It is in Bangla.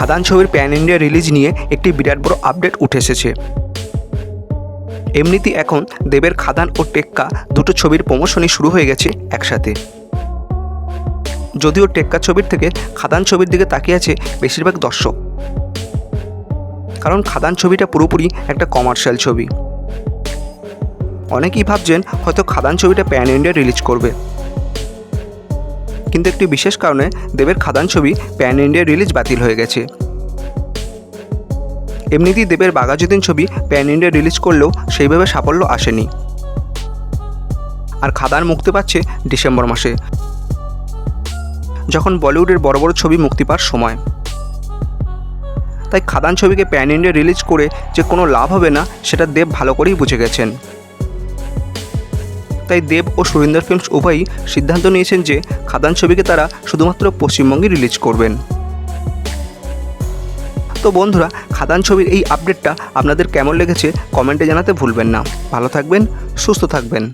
খাদান ছবির প্যান ইন্ডিয়া রিলিজ নিয়ে একটি বিরাট বড় আপডেট উঠে এসেছে। এমনিতেই এখন দেবের খাদান ও টেক্কা দুটো ছবির প্রমোশনই শুরু হয়ে গেছে একসাথে। যদিও টেক্কা ছবির থেকে খাদান ছবির দিকে তাকিয়ে আছে বেশিরভাগ দর্শক। কারণ খাদান ছবিটা পুরোপুরি একটা কমার্শিয়াল ছবি। অনেকেই ভাবছেন হয়তো খাদান ছবিটা প্যান ইন্ডিয়া রিলিজ করবে। কিন্তু একটি বিশেষ কারণে দেবের খাদান ছবি প্যান ইন্ডিয়া রিলিজ বাতিল হয়ে গেছে। এমনিতেই দেবের বাঘাযতীন ছবি প্যান ইন্ডিয়া রিলিজ করলেও সেইভাবে সাফল্য আসেনি। আর খাদান মুক্তি পাচ্ছে ডিসেম্বর মাসে, যখন বলিউডের বড় বড় ছবি মুক্তি পাওয়ার সময়। তাই খাদান ছবিকে প্যান ইন্ডিয়া রিলিজ করে যে কোনো লাভ হবে না, সেটা দেব ভালো করেই বুঝে গেছেন। তাই দেব ও সুরিন্দর ফিল্মস উভয়ই সিদ্ধান্ত নিয়েছেন যে খাদান ছবিকে তারা শুধুমাত্র পশ্চিমবঙ্গে রিলিজ করবেন। তো বন্ধুরা, খাদান ছবির এই আপডেটটা আপনাদের কেমন লেগেছে কমেন্টে জানাতে ভুলবেন না। ভালো থাকবেন, সুস্থ থাকবেন।